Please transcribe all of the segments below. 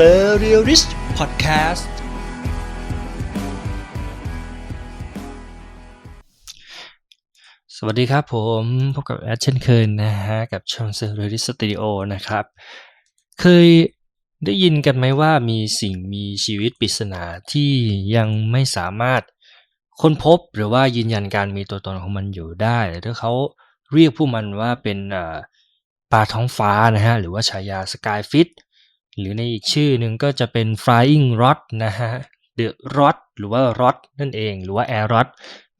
Surrealist Podcast สวัสดีครับผมพบกับแอดเช่นเคยนะฮะ กับช่อง Surrealist Studio นะครับ เคยได้ยินกันไหมว่ามีสิ่งมีชีวิตปริศนาที่ยังไม่สามารถค้นพบหรือว่ายืนยันการมีตัวตนของมันอยู่ได้หรือเขาเรียกผู้มันว่าเป็นปลาท้องฟ้านะฮะ หรือว่าฉายา Skyfish หรือในอีกชื่อหนึ่งก็จะเป็น Flying Rod นะฮะ The Rod หรือว่า Rod นั่นเองหรือว่า Air Rod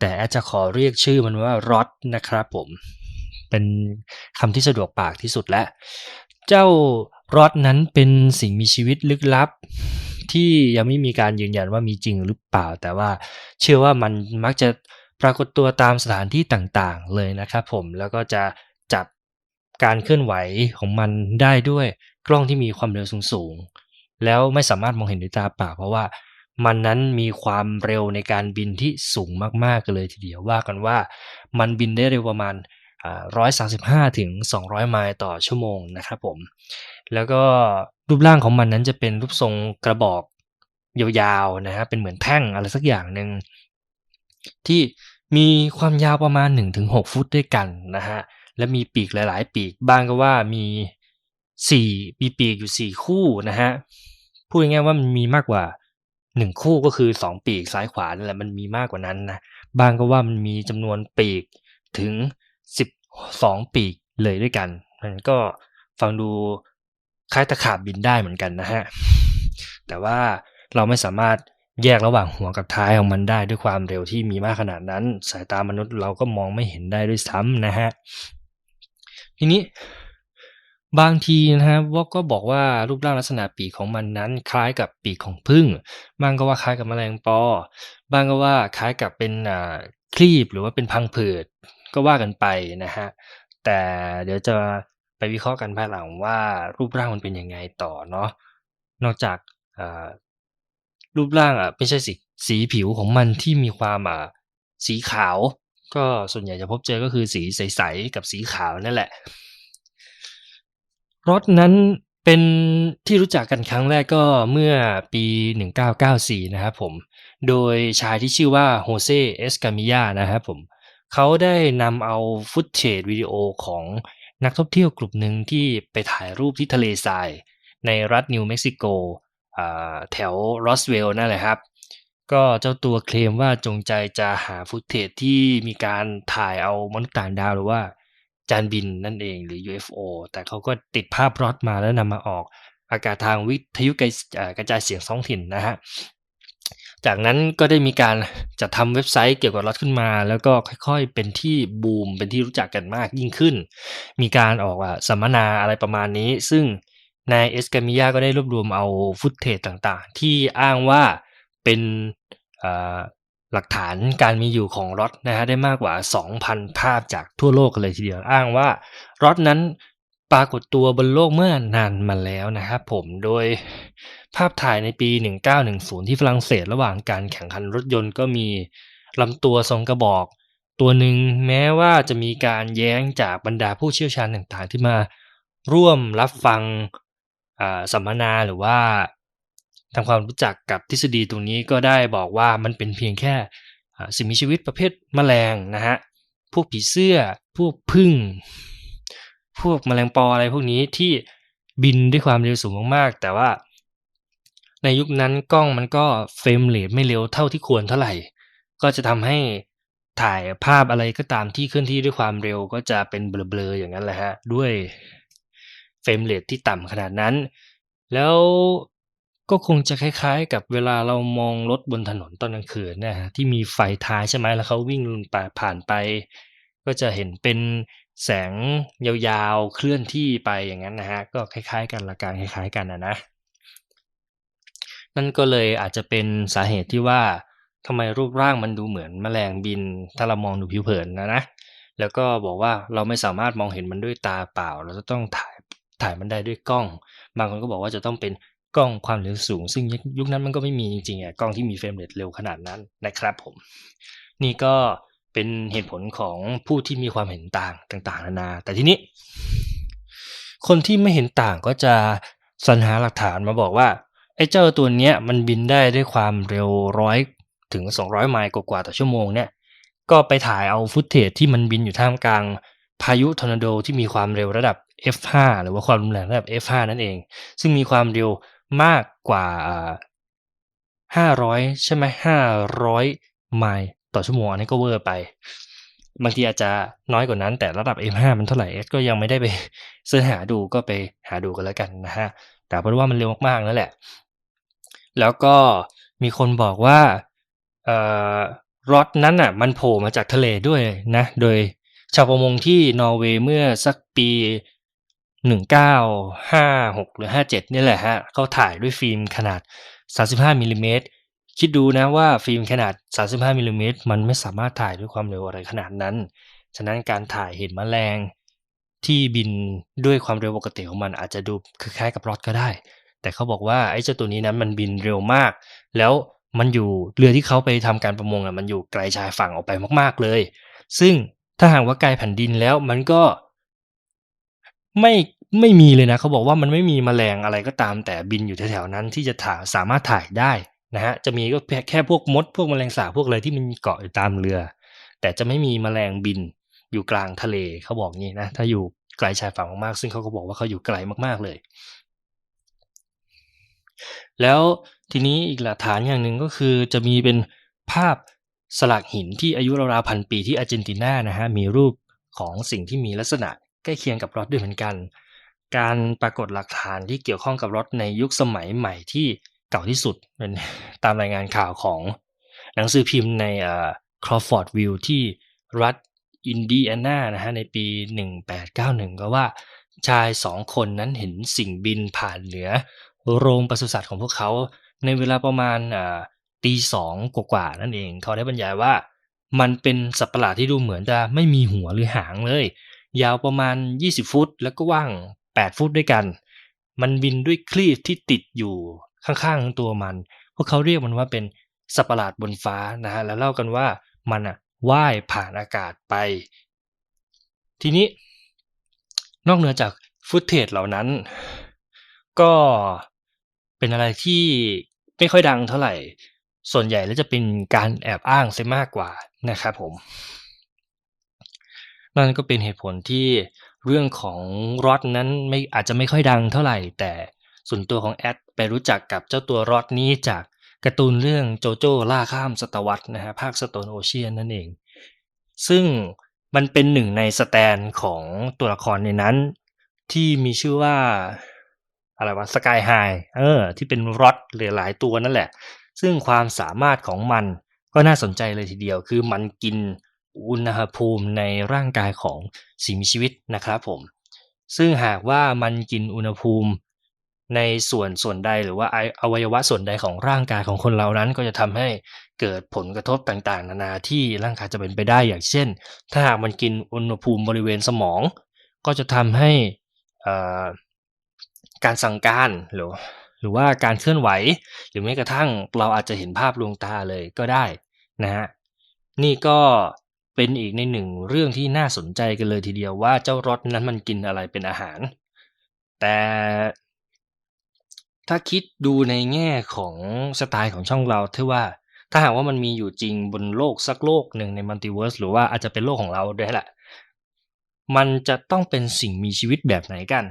แต่แอดจะขอเรียกชื่อมันว่า Rod นะครับผม เป็นคำที่สะดวกปากที่สุดแล้ว เจ้ารอดนั้นเป็นสิ่งมีชีวิตลึกลับ ที่ยังไม่มีการยืนยันว่ามีจริงหรือเปล่า แต่ว่าเชื่อว่ามันมักจะปรากฏตัวตามสถานที่ต่างๆเลยนะครับผมแล้วก็จะจับการเคลื่อนไหวของมันได้ด้วย กล้องที่มีความเร็วสูงๆแล้วไม่สามารถมองเห็นด้วยตาเปล่าเพราะว่ามันนั้นมีความเร็วในการบินที่สูงมากๆกันเลยทีเดียวว่ากันว่า มันบินได้เร็วประมาณร้อยสาสิบห้าถึงสองร้อยไมล์ต่อชั่วโมงนะครับผม แล้วก็รูปร่างของมันนั้นจะเป็นรูปทรงกระบอกยาวๆนะฮะเป็นเหมือนแท่งอะไรสักอย่างหนึ่งที่มีความยาวประมาณ 1-6 ฟุตด้วยกันนะฮะและมีปีกหลาย ๆ ปีกบ้างก็ว่ามี สี่มีปีกอยู่สี่คู่นะฮะพูดง่ายๆว่ามันมีมากกว่าหนึ่งคู่ก็คือสองปีกซ้ายขวานั่นแหละมันมีมากกว่านั้นนะบางก็ว่ามันมีจำนวนปีกถึงสิบสองปีกเลยด้วยกัน มันก็ฟังดูคล้ายตะขาบบินได้เหมือนกันนะฮะแต่ว่าเราไม่สามารถแยกระหว่างหัวกับท้ายของมันได้ด้วยความเร็วที่มีมากขนาดนั้น สายตามนุษย์เราก็มองไม่เห็นได้ด้วยซ้ำนะฮะทีนี้ บางทีนะฮะวอกก็บอกว่ารูปร่างลักษณะปีกของมันนั้น คล้ายกับปีกของผึ้งบางก็ว่าคล้ายกับแมลงปอ บางก็ว่าคล้ายกับเป็นอ่าคลีบหรือว่าเป็นพังผืดก็ว่ากันไปนะฮะแต่เดี๋ยวจะไปวิเคราะห์กันภายหลังว่ารูปร่างมันเป็นยังไงต่อเนาะนอกจากอ่ารูปร่างอะไม่ใช่สิสีผิวของมันที่มีความอ่าสีขาว ก็ส่วนใหญ่จะพบเจอก็คือสีใสๆกับสีขาวนั่นแหละ รถนั้นเป็นที่รู้จักกันครั้งแรกก็เมื่อปี 1994 นะครับผม โดยชายที่ชื่อว่าโฮเซ เอสกามิยานะครับผม เขาได้นำเอาฟุตเทจวิดีโอของนักท่องเที่ยวกลุ่มหนึ่งที่ไปถ่ายรูปที่ทะเลทราย ในรัฐนิวเม็กซิโกแถวรอสเวลล์นั่นแหละครับ ก็เจ้าตัวเคลมว่าจงใจจะหาฟุตเทจที่มีการถ่ายเอามนุษย์ต่างดาวหรือว่า จานบินนั่นเองหรือ UFO แต่เขาก็ติดภาพรถมาแล้วนำมาออกอากาศทางวิทยุกระจายเสียงท้องถิ่นนะฮะ จากนั้นก็ได้มีการจัดทำเว็บไซต์เกี่ยวกับรถขึ้นมา แล้วก็ค่อยๆ เป็นที่บูมเป็นที่รู้จักกันมากยิ่งขึ้น มีการออกสัมมนาอะไรประมาณนี้ ซึ่งนายเอสกามิยาก็ได้รวบรวมเอาฟุตเทจต่างๆ ที่อ้างว่าเป็น หลักฐานการมีอยู่ของรถนะฮะได้มากกว่า 2,000 ภาพจากทั่วโลกกันเลยทีเดียวอ้างว่ารถนั้นปรากฏตัวบนโลกเมื่อนานมาแล้วนะครับผมโดยภาพถ่ายในปี 1910 ที่ฝรั่งเศสระหว่างการแข่งขันรถยนต์ก็มีลำตัวทรงกระบอก ตัวหนึ่งแม้ว่าจะมีการแย้งจากบรรดาผู้เชี่ยวชาญต่างๆ ที่มาร่วมรับฟังสัมมนาหรือว่า ทำความรู้จักกับทฤษฎีตรงนี้ก็ได้บอกว่ามันเป็นเพียงแค่สิ่งมีชีวิตประเภทแมลงนะฮะ พวกผีเสื้อ พวกพึ่ง พวกแมลงปออะไรพวกนี้ที่บินด้วยความเร็วสูงมากๆ แต่ว่า ในยุคนั้นกล้องมันก็เฟรมเรทไม่เร็วเท่าที่ควรเท่าไหร่ ก็จะทำให้ถ่ายภาพอะไรก็ตามที่เคลื่อนที่ด้วยความเร็วก็จะเป็นเบลอๆอย่างนั้นแหละฮะ ด้วยเฟรมเรทที่ต่ำขนาดนั้น แล้ว ก็คงจะคล้าย ๆ กับเวลาเรามองรถบนถนนตอนกลางคืนนะฮะที่มีไฟท้ายใช่ไหมแล้วเขาวิ่งผ่านไป ก็จะเห็นเป็นแสงยาวๆเคลื่อนที่ไปอย่างนั้นนะฮะก็คล้าย ๆ กันละกันคล้าย ๆ กันนะนะนั่นก็เลยอาจจะเป็นสาเหตุที่ว่าทำไมรูปร่างมันดูเหมือนแมลงบินถ้าเรามองดูผิวเผินนะนะแล้วก็บอกว่าเราไม่สามารถมองเห็นมันด้วยตาเปล่า เราจะต้องถ่ายถ่ายมันได้ด้วยกล้อง บางคนก็บอกว่าจะต้องเป็น กล้องความเร็วสูง ซึ่งยุคนั้นมันก็ไม่มีจริงๆอะกล้องที่มีเฟรมเรทเร็วขนาดนั้นนะครับผม นี่ก็เป็นเหตุผลของผู้ที่มีความเห็นต่างต่างๆนานา แต่ทีนี้ คนที่ไม่เห็นต่างก็จะสรรหาหลักฐานมาบอกว่าไอ้เจ้าตัวเนี้ยมันบินได้ด้วยความเร็วร้อยถึง 200 ไมล์กว่าต่อชั่วโมงเนี่ยก็ไปถ่ายเอาฟุตเทจที่มันบินอยู่ท่ามกลางพายุทอร์นาโดที่มีความเร็วระดับ F5 หรือว่าความรุนแรงระดับ F5 นั่นเอง ซึ่งมีความเร็ว มากกว่า 500 ใช่ไหม500 ไมล์ต่อชั่วโมงอันนี้ก็เวอร์ไป บางทีอาจจะน้อยกว่านั้น แต่ระดับ F5 มันเท่าไหร่ S ก็ยังไม่ได้ไปเสิร์ชหาดูก็ไปหาดูกันแล้วกันนะฮะ แต่เพราะว่ามันเร็วมากๆนั่นแหละ แล้วก็มีคนบอกว่าเอ่อรถนั้นอะ มันโผล่มาจากทะเลด้วยนะ โดยชาวประมงที่นอร์เวย์เมื่อสักปี หนึ่งเก้าห้าหกหรือห้าเจ็ดนี่แหละฮะเขาถ่ายด้วยฟิล์มขนาดสามสิบห้ามิลิเมตรคิดดูนะว่าฟิล์มขนาดสามสิบห้ามิลิเมตรมันไม่สามารถถ่ายด้วยความเร็วอะไรขนาดนั้น ฉะนั้นการถ่ายเห็นมแมลงที่บินด้วยความเร็วปกติของมันอาจจะดูคล้ายๆกับรถก็ได้ แต่เขาบอกว่าไอ้เจ้าตัวนี้นั้นมันบินเร็วมาก แล้วมันอยู่เรือที่เขาไปทำการประมงอะมันอยู่ไกลชายฝั่งออกไปมากๆเลย ซึ่งถ้าหากว่าไกลแผ่นดินแล้วมันก็ ไม่ไม่มีเลยนะเขาบอกว่ามันไม่มีแมลงอะไรก็ตามแต่บินอยู่แถวๆนั้นที่จะถ่ายสามารถถ่ายได้นะฮะจะมีก็แค่พวกมด พวกแมลงสาบพวกอะไรที่มันเกาะอยู่ตามเรือ แต่จะไม่มีแมลงบินอยู่กลางทะเลเขาบอกงี้นะถ้าอยู่ไกลชายฝั่งมากๆ ซึ่งเขาก็บอกว่าเขาอยู่ไกลมากๆเลย แล้วทีนี้อีกหลักฐานอย่างหนึ่งก็คือจะมีเป็นภาพสลักหินที่อายุราวๆพันปีที่อาร์เจนตินานะฮะมีรูปของสิ่งที่มีลักษณะ ใกล้เคียงกับรถด้วยเหมือนกัน การปรากฏหลักฐานที่เกี่ยวข้องกับรถในยุคสมัยใหม่ที่เก่าที่สุดเป็นตามรายงานข่าวของหนังสือพิมพ์ในอ่าครอฟฟอร์ดวิลที่รัฐอินเดียนานะฮะในปี 1891 ก็ว่าชายสองคนนั้นเห็นสิ่งบินผ่านเหนือ โรงปศุสัตว์ของพวกเขาในเวลาประมาณตีสองกว่าๆนั่นเอง เขาได้บรรยายว่า มันเป็นสัตว์ประหลาดที่ดูเหมือนจะไม่มีหัวหรือหางเลย ยาวประมาณ 20 ฟุต แล้วก็ว่าง 8 ฟุตด้วยกัน มันบินด้วยคลีบที่ติดอยู่ข้างๆตัวมัน พวกเขาเรียกมันว่าเป็นสัตว์ประหลาดบนฟ้านะฮะแล้วเล่ากันว่ามันอะว่ายผ่านอากาศไป ทีนี้ นอกเหนือจากฟุตเทจเหล่านั้น ก็เป็นอะไรที่ไม่ค่อยดังเท่าไหร่ ส่วนใหญ่แล้วจะเป็นการแอบอ้างซะมากกว่านะครับผม นั่นก็เป็นเหตุผลที่เรื่องของรอดนั้นไม่อาจจะไม่ค่อยดังเท่าไหร่ แต่ส่วนตัวของแอดไปรู้จักกับเจ้าตัวรอดนี้จากการ์ตูนเรื่องโจโจ้ล่าข้ามศตวรรษนะฮะภาคสโตนโอเชียนนั่นเอง ซึ่งมันเป็นหนึ่งในสแตนของตัวละครในนั้น ที่มีชื่อว่าอะไรวะสกายไฮเออที่เป็นรอดหรือหลายตัวนั่นแหละ ซึ่งความสามารถของมันก็น่าสนใจเลยทีเดียว คือมันกิน อุณหภูมิในร่างกายของสิ่งมีชีวิตนะครับผม ซึ่งหากว่ามันกินอุณหภูมิในส่วนส่วนใดหรือว่าอวัยวะส่วนใดของร่างกายของคนเรานั้น ก็จะทำให้เกิดผลกระทบต่างๆ นานาที่ร่างกายจะเป็นไปได้อย่างเช่น ถ้าหากมันกินอุณหภูมิบริเวณสมอง ก็จะทำให้การสั่งการหรือหรือว่าการเคลื่อนไหว หรือแม้กระทั่งเราอาจจะเห็นภาพลวงตาเลยก็ได้นะฮะนี่ก็ เป็นอีกในหนึ่งเรื่องที่น่าสนใจกันเลยทีเดียวว่าเจ้ารถนั้นมันกินอะไรเป็นอาหาร แต่ถ้าคิดดูในแง่ของสไตล์ของช่องเราที่ว่า ถ้าหากว่ามันมีอยู่จริงบนโลกสักโลกหนึ่งในมัลติเวิร์สหรือว่าอาจจะเป็นโลกของเราด้วยแหละ มันจะต้องเป็นสิ่งมีชีวิตแบบไหนกัน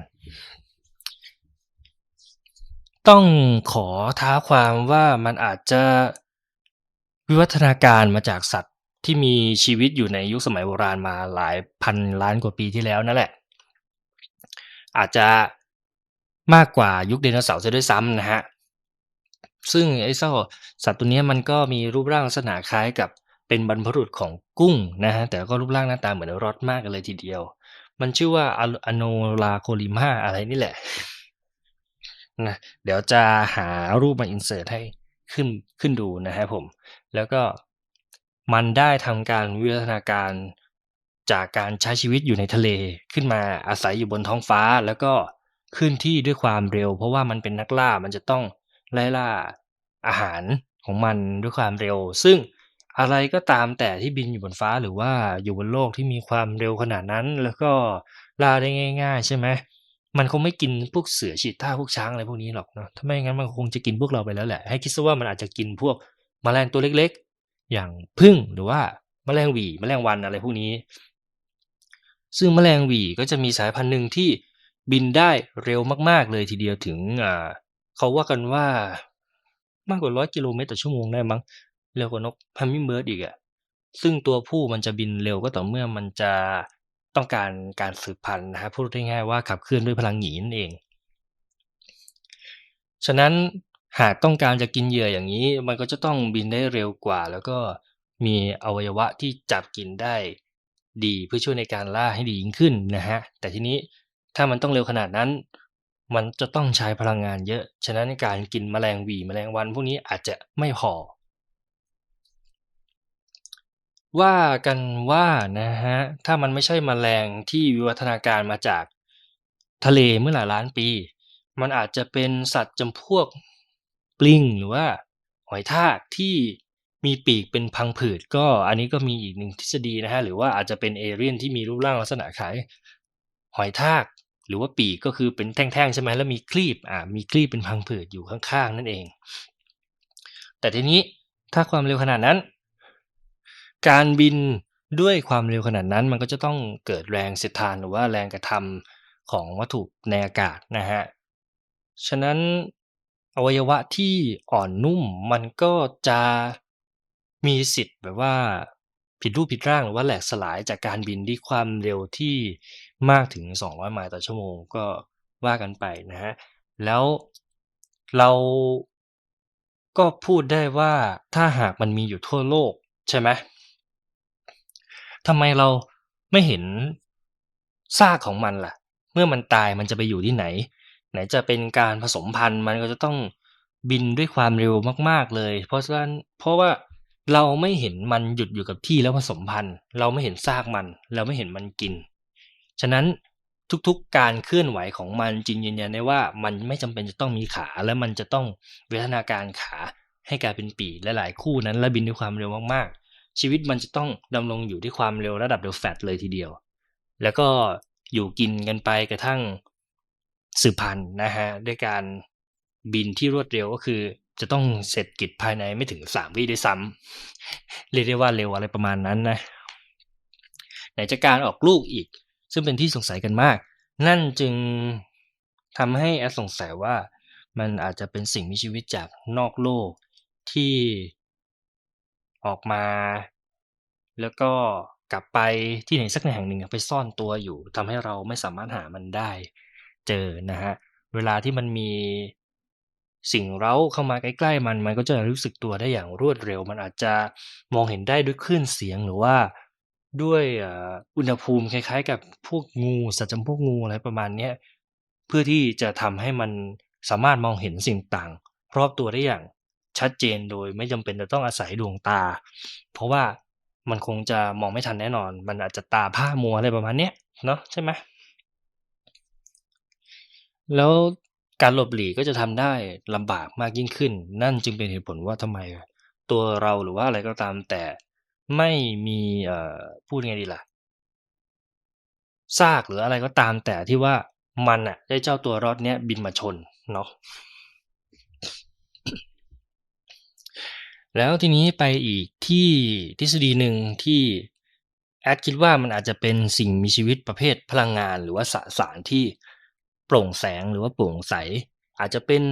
ต้องขอท้าความว่ามันอาจจะวิวัฒนาการมาจากสัตว์ ที่มีชีวิตอยู่ในยุคสมัยโบราณมาหลายพันล้านกว่าปีที่แล้วนั่นแหละ อาจจะมากกว่ายุคไดโนเสาร์ซะด้วยซ้ำนะฮะ ซึ่งไอ้เจ้าสัตว์ตัวนี้มันก็มีรูปร่างลักษณะคล้ายกับเป็นบรรพบุรุษของกุ้งนะฮะ แต่ก็รูปร่างหน้าตาเหมือนรอดมากเลยทีเดียว มันชื่อว่าอโนลาโคลิมาอะไรนี่แหละนะเดี๋ยวจะหารูปมาอินเสิร์ตให้ขึ้นขึ้นดูนะครับผม แล้วก็ มันได้ทำการวิวัฒนาการจากการใช้ชีวิตอยู่ในทะเลขึ้นมาอาศัยอยู่บนท้องฟ้าแล้วก็ขึ้นที่ด้วยความเร็ว เพราะว่ามันเป็นนักล่ามันจะต้องไล่ล่าอาหารของมันด้วยความเร็ว ซึ่งอะไรก็ตามแต่ที่บินอยู่บนฟ้าหรือว่าอยู่บนโลกที่มีความเร็วขนาดนั้น แล้วก็ล่าได้ง่าย ๆ ใช่ไหมมันคงไม่กินพวกเสือชีต้าพวกช้างอะไรพวกนี้หรอกเนาะถ้าไม่งั้นมันคงจะกินพวกเราไปแล้วแหละ ให้คิดซะว่ามันอาจจะกินพวกแมลงตัวเล็ก อย่างผึ้งหรือว่าแมลงหวีแมลงวันอะไรพวกนี้ ซึ่งแมลงหวีก็จะมีสายพันธุ์หนึ่งที่บินได้เร็วมาก ๆ เลยทีเดียวถึงอ่าเขาว่ากันว่ามากกว่าร้อยกิโลเมตรต่อชั่วโมงได้มั้งเร็วกว่านกพัมมิเบิร์ดอีกอะซึ่งตัวผู้มันจะบินเร็วก็ต่อเมื่อมันจะต้องการการสืบพันธุ์นะครับพูดง่ายๆว่าขับเคลื่อนด้วยพลังหนีนั่นเอง ฉะนั้น หากต้องการจะกินเหยื่ออย่างนี้ มันก็จะต้องบินได้เร็วกว่า แล้วก็มีอวัยวะที่จับกินได้ดีเพื่อช่วยในการล่าให้ดียิ่งขึ้นนะฮะ แต่ทีนี้ถ้ามันต้องเร็วขนาดนั้น มันจะต้องใช้พลังงานเยอะ ฉะนั้นการกินแมลงวีแมลงวัน พวกนี้อาจจะไม่พอ ว่ากันว่านะฮะ ถ้ามันไม่ใช่แมลงที่วิวัฒนาการมาจากทะเลเมื่อหลายล้านปี มันอาจจะเป็นสัตว์จำพวก ปลิงหรือว่าหอยทากที่มีปีกเป็นพังผืดก็อันนี้ก็มีอีกหนึ่งทฤษฎีนะฮะหรือว่าอาจจะเป็นเอเรียนที่มีรูปร่างลักษณะคล้ายหอยทากหรือว่าปีกก็คือเป็นแท่งๆใช่ไหมแล้วมีคลีบอ่ามีคลีบเป็นพังผืดอยู่ข้างๆนั่นเอง แต่ทีนี้ถ้าความเร็วขนาดนั้น การบินด้วยความเร็วขนาดนั้นมันก็จะต้องเกิดแรงเสียดทานหรือว่าแรงกระทำของวัตถุในอากาศนะฮะฉะนั้น อวัยวะที่อ่อนนุ่มมันก็จะมีสิทธิ์แบบว่าผิดรูปผิดร่างหรือว่าแหลกสลายจากการบินที่ความเร็วที่มากถึง 200 ไมล์ต่อชั่วโมงก็ว่ากันไปนะฮะ แล้วเราก็พูดได้ว่าถ้าหากมันมีอยู่ทั่วโลกใช่ไหมทำไมเราไม่เห็นซากของมันล่ะ เมื่อมันตายมันจะไปอยู่ที่ไหน ไหนจะเป็นการผสมพันธุ์มันก็จะต้องบินด้วยความเร็วมาก ๆเลย เพราะฉะนั้นเพราะว่าเราไม่เห็นมันหยุดอยู่กับที่แล้วผสมพันธุ์ เราไม่เห็นซากมัน เราไม่เห็นมันกิน ฉะนั้นทุกๆการเคลื่อนไหวของมันจริงยืนยันได้ว่ามันไม่จำเป็นจะต้องมีขาและมันจะต้องวิวัฒนาการขาให้กลายเป็นปีและหลายคู่นั้น และบินด้วยความเร็วมากๆ ชีวิตมันจะต้องดำรงอยู่ที่ความเร็วระดับเดลแฟตเลยทีเดียว แล้วก็อยู่กินกันไปกระทั่ง สืบพันธุ์นะฮะด้วยการบินที่รวดเร็วก็คือ จะต้องเสร็จกิจภายในไม่ถึงสามวิด้วยซ้ำเรียกได้ว่าเร็วอะไรประมาณนั้นนะไหนจะการออกลูกอีก ซึ่งเป็นที่สงสัยกันมาก นั่นจึงทำให้แอดสงสัยว่ามันอาจจะเป็นสิ่งมีชีวิตจากนอกโลกที่ออกมา แล้วก็กลับไปที่ไหนสักแห่งหนึ่งไปซ่อนตัวอยู่ทำให้เราไม่สามารถหามันได้ เจอนะฮะเวลาที่มันมีสิ่งเร้าเข้ามาใกล้ๆมันมันก็จะรู้สึกตัวได้อย่างรวดเร็ว มันอาจจะมองเห็นได้ด้วยคลื่นเสียงหรือว่าด้วยอุณหภูมิคล้ายๆ กับพวกงูสัตว์จำพวกงูอะไรประมาณนี้เพื่อที่จะทำให้มันสามารถมองเห็นสิ่งต่างรอบตัวได้อย่างชัดเจนโดยไม่จำเป็นจะต้องอาศัยดวงตา เพราะว่ามันคงจะมองไม่ทันแน่นอน มันอาจจะตาผ้ามัวอะไรประมาณนี้เนาะใช่ไหม แล้วการหลบหลีกก็จะทำได้ลำบากมากยิ่งขึ้น นั่นจึงเป็นเหตุผลว่าทำไมตัวเราหรือว่าอะไรก็ตามแต่ไม่มีเอ่อพูดไงดีล่ะซากหรืออะไรก็ตามแต่ที่ว่ามันอะได้เจ้าตัวรอดเนี้ยบินมาชนเนาะแล้วทีนี้ไปอีกที่ทฤษฎีหนึ่งที่แอดคิดว่ามันอาจจะเป็นสิ่งมีชีวิตประเภทพลังงานหรือว่าสสารที่ โปร่งแสงหรือว่าโปร่งใส อาจจะเป็น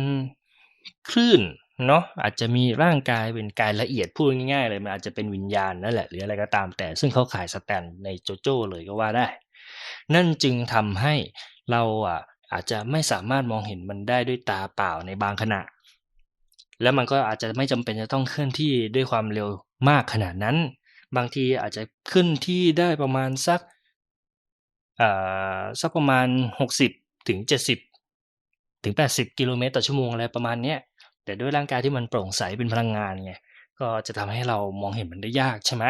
คลื่นเนาะอาจจะมีร่างกายเป็นกายละเอียดพูดง่ายๆเลยมันอาจจะเป็นวิญญาณนั่นแหละหรืออะไรก็ตามแต่ ซึ่งเขาขายสแตนในโจโจ้เลยก็ว่าได้ นั่นจึงทำให้เราอะอาจจะไม่สามารถมองเห็นมันได้ด้วยตาเปล่าในบางขณะ แล้วมันก็อาจจะไม่จำเป็นจะต้องเคลื่อนที่ด้วยความเร็วมากขนาดนั้น บางทีอาจจะขึ้นที่ได้ประมาณสักอ่าสักประมาณหกสิบ ถึง 70 ถึง 80 กิโลเมตรต่อชั่วโมงอะไรประมาณนี้แต่ด้วยร่างกายที่มันโปร่งใสเป็นพลังงานไงก็จะทำให้เรามองเห็นมันได้ยากใช่ไหม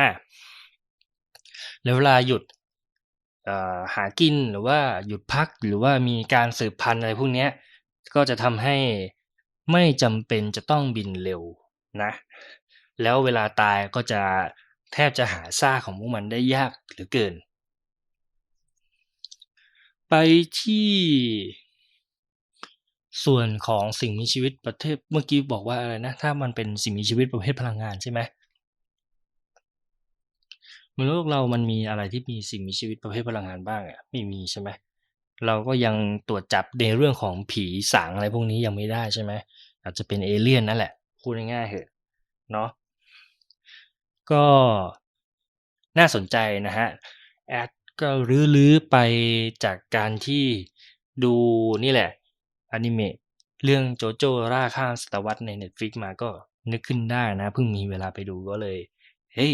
แล้วเวลาหยุดหากินหรือว่าหยุดพักหรือว่ามีการสืบพันธุ์อะไรพวกนี้ก็จะทำให้ไม่จำเป็นจะต้องบินเร็วนะ แล้วเวลาตายก็จะแทบจะหาซากของพวกมันได้ยากหรือเกิน ไปที่ส่วนของสิ่งมีชีวิตประเภทเมื่อกี้บอกว่าอะไรนะ ถ้ามันเป็นสิ่งมีชีวิตประเภทพลังงานใช่ไหม?บนโลกเรามันมีอะไรที่มีสิ่งมีชีวิตประเภทพลังงานบ้างอะไม่มีใช่ไหม?เราก็ยังตรวจจับในเรื่องของผีสางอะไรพวกนี้ยังไม่ได้ใช่ไหม?อาจจะเป็นเอเลี่ยนนั่นแหละพูดง่ายๆเถอะเนาะก็น่าสนใจนะครับแอด ก็รื้อ ๆ ไปจากการที่ดูนี่แหละอนิเมะเรื่อง JoJo ล่าข้ามศตวรรษใน Netflix มาก็นึกขึ้นได้นะเพิ่งมีเวลาไปดูก็เลย เฮ้ย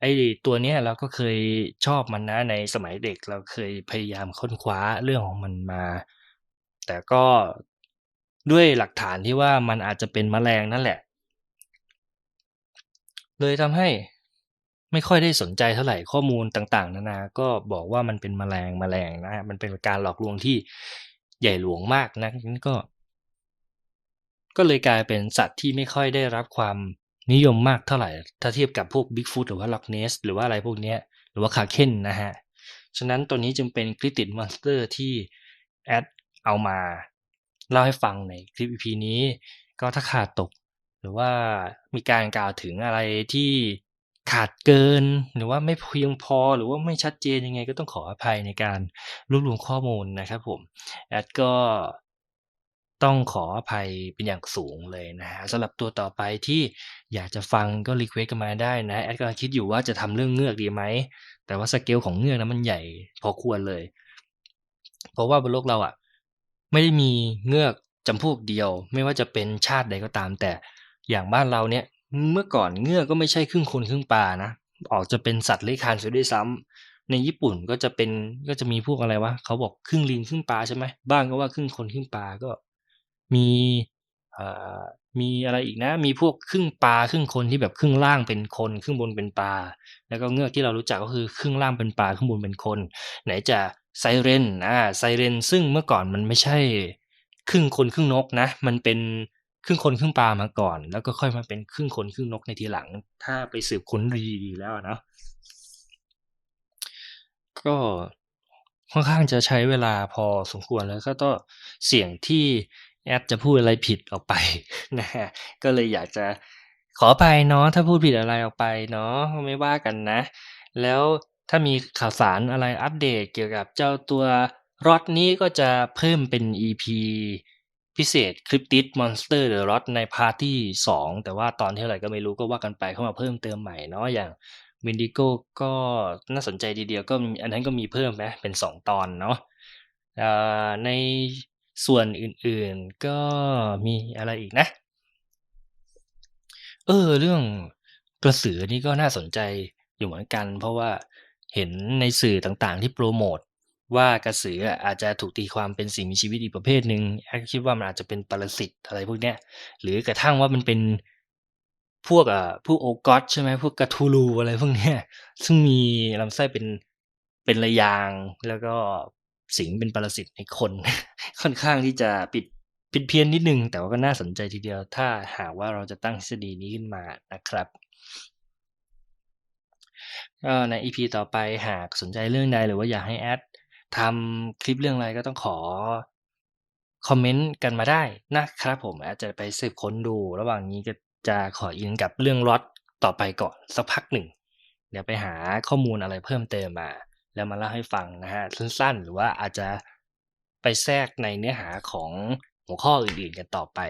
ไอตัวเนี้ยเราก็เคยชอบมันนะในสมัยเด็กเราเคยพยายามค้นคว้าเรื่องของมันมา แต่ก็ด้วยหลักฐานที่ว่ามันอาจจะเป็นแมลงนั่นแหละ เลยทำให้ ไม่ค่อยได้สนใจเท่าไหร่ข้อมูลต่าง ๆ นานา ก็บอกว่ามันเป็นแมลงแมลงนะครับมันเป็นการหลอกลวงที่ใหญ่หลวงมากนะงั้นก็ ก็เลยกลายเป็นสัตว์ที่ไม่ค่อยได้รับความนิยมมากเท่าไหร่ ถ้าเทียบกับพวก Bigfoot หรือว่า Loch Ness หรือว่าอะไรพวกเนี้ย หรือว่า Kraken นะครับฉะนั้นตัวนี้จึงเป็น Cryptid Monster ที่แอดเอามาเล่าให้ฟังในคลิป EP นี้ ก็ถ้าขาดตก หรือว่ามีการกล่าวถึงอะไรที่ ขาดเกินหรือว่าไม่เพียงพอหรือว่าไม่ชัดเจนยังไงก็ต้องขออภัยในการรวบรวมข้อมูลนะครับผมแอดก็ต้องขออภัยเป็นอย่างสูงเลยนะครับสำหรับตัวต่อไปที่อยากจะฟังก็รีเควสต์กันมาได้นะแอดกำลังคิดอยู่ว่าจะทำเรื่องเงือกดีไหม?แต่ว่าสเกลของเงือกนั้นมันใหญ่พอควรเลย เพราะว่าบนโลกเราอะไม่ได้มีเงือกจำพวกเดียว ไม่ว่าจะเป็นชาติใดก็ตาม แต่อย่างบ้านเราเนี่ย เมื่อก่อนเงือกก็ไม่ใช่ครึ่งคนครึ่งปลานะ ออกจะเป็นสัตว์เลื้อยคลานเสียด้วยซ้ำในญี่ปุ่นก็จะเป็นก็จะมีพวกอะไรวะเขาบอกครึ่งลิงครึ่งปลาใช่ไหม?บ้างก็ว่าครึ่งคนครึ่งปลาก็ มีมีอะไรอีกนะ มีพวกครึ่งปลาครึ่งคนที่แบบครึ่งล่างเป็นคนครึ่งบนเป็นปลา แล้วก็เงือกที่เรารู้จักก็คือครึ่งล่างเป็นปลาครึ่งบนเป็นคน ไหนจะไซเรนอาไซเรน ซึ่งเมื่อก่อนมันไม่ใช่ ครึ่งคนครึ่งนกนะ มันเป็น ครึ่งคนครึ่งปลามาก่อน แล้วก็ค่อยมาเป็นครึ่งคนครึ่งนกในทีหลัง ถ้าไปสืบค้นดีๆแล้วนะก็ค่อนข้างจะใช้เวลาพอสมควรแล้วก็ต้องเสี่ยงที่แอดจะพูดอะไรผิดออกไปนะครับก็เลยอยากจะขออภัยเนาะถ้าพูดผิดอะไรออกไปเนาะไม่ว่ากันนะ แล้วถ้ามีข่าวสารอะไรอัปเดตเกี่ยวกับเจ้าตัว Rot นี้ก็จะเพิ่มเป็น EP พิเศษ Cryptid Monster The Rot ในพาร์ตที่ 2 แต่ว่าตอนที่เท่าไรก็ไม่รู้ก็ว่ากันไปเข้ามาเพิ่มเติมใหม่เนาะอย่าง Wendigo ก็น่าสนใจทีเดียวก็อันนั้นก็มีเพิ่มนะเป็น 2 ตอนเนาะในส่วนอื่นๆก็มีอะไรอีกนะ เออ เรื่องกระสือนี่ก็น่าสนใจอยู่เหมือนกัน เพราะว่าเห็นในสื่อต่างๆที่โพรโมต ว่ากระสืออาจจะถูกตีความเป็นสิ่งมีชีวิตอีกประเภทหนึ่งแอดคิดว่ามันอาจจะเป็นปรสิตอะไรพวกเนี้ยหรือกระทั่งว่ามันเป็นพวกอ่าพวก Ogre ใช่ไหมพวก Cthulhu อะไรพวกเนี้ยซึ่งมีลำไส้เป็นเป็นระยางแล้วก็สิงเป็นปรสิตในคน ค่อนข้างที่จะปิดผิดเพี้ยนนิดหนึ่งแต่ว่าก็น่าสนใจทีเดียว ถ้าหากว่าเราจะตั้งทฤษฎีนี้ขึ้นมานะครับก็ใน EP ต่อไปหากสนใจเรื่องใดหรือว่าอยากให้แอด ทำคลิปเรื่องอะไรก็ต้องขอคอมเมนต์กันมาได้นะครับผมแอดจะไปสืบค้นดู ระหว่างนี้ก็จะขออินกับเรื่อง Rot ต่อไปก่อนสักพักหนึ่ง เดี๋ยวไปหาข้อมูลอะไรเพิ่มเติมมา แล้วมาเล่าให้ฟังนะครับสั้นๆ หรือว่าอาจจะไปแทรกในเนื้อหาของหัวข้ออื่นๆกันต่อไป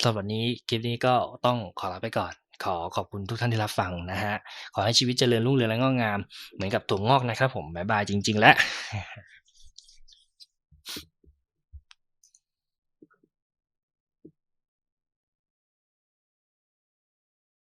สำหรับวันนี้คลิปนี้ก็ต้องขอลาไปก่อน ขอขอบคุณทุกท่านที่รับฟังนะครับขอให้ชีวิตเจริญรุ่งเรืองและงอกงาม เหมือนกับถั่วงอกนะครับผมบ๊ายบายจริง ๆ แล้ว